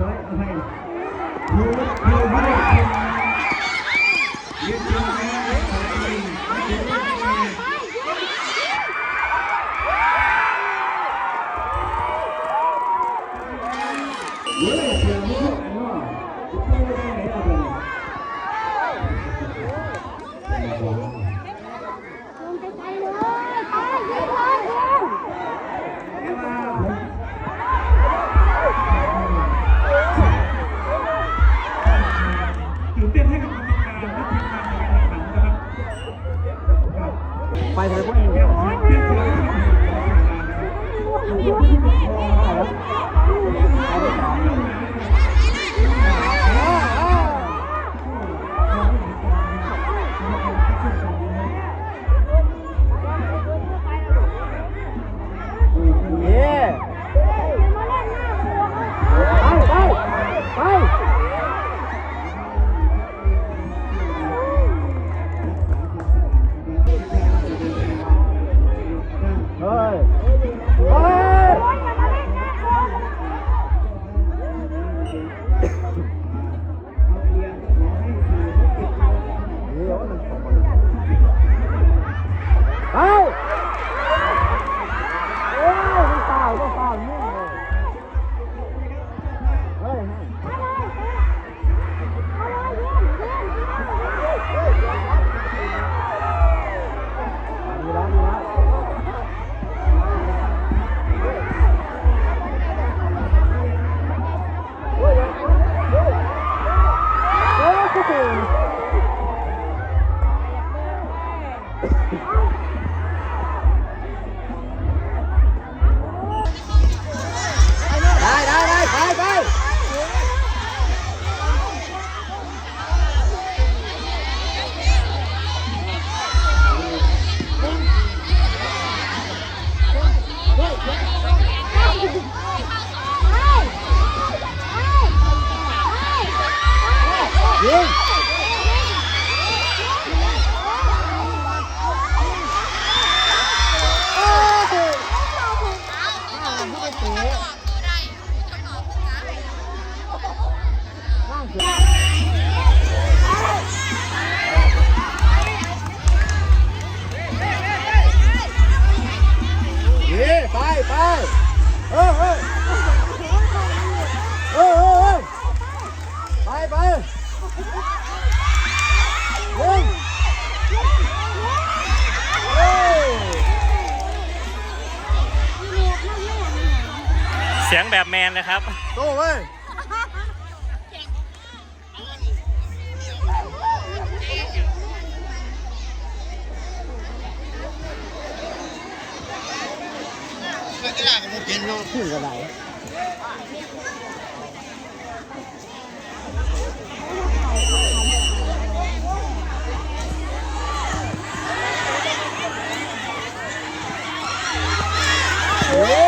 ร้อยอภัย ไปเลยพวกนี้ แบบแมนนะครับ โตเว้ยก็ได้ก็เป็นน้อพูดกัได้โอ้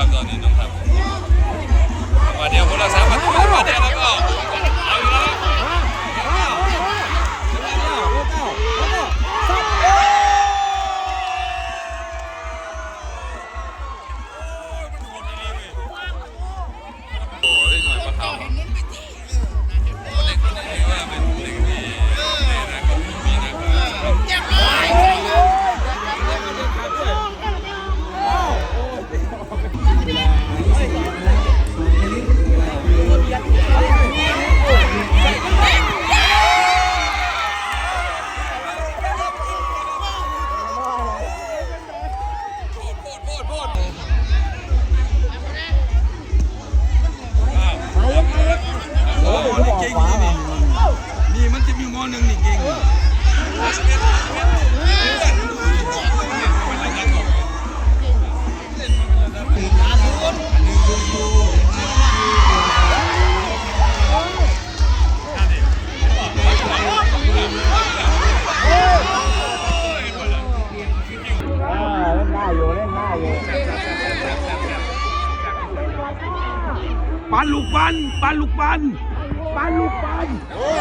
ครับตอนนี้น้องครับมาเดี๋ยวคนละสามพันมาเดียว ปันลูกปันปันลูกปันปันลูกปันโอ้ย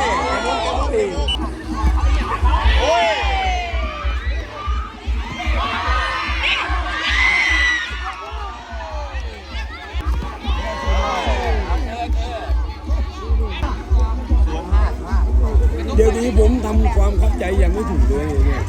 โอ้ยเดี๋ยวนี้ผมทำความเข้าใจอย่างไม่ถูกเลยเนี่ย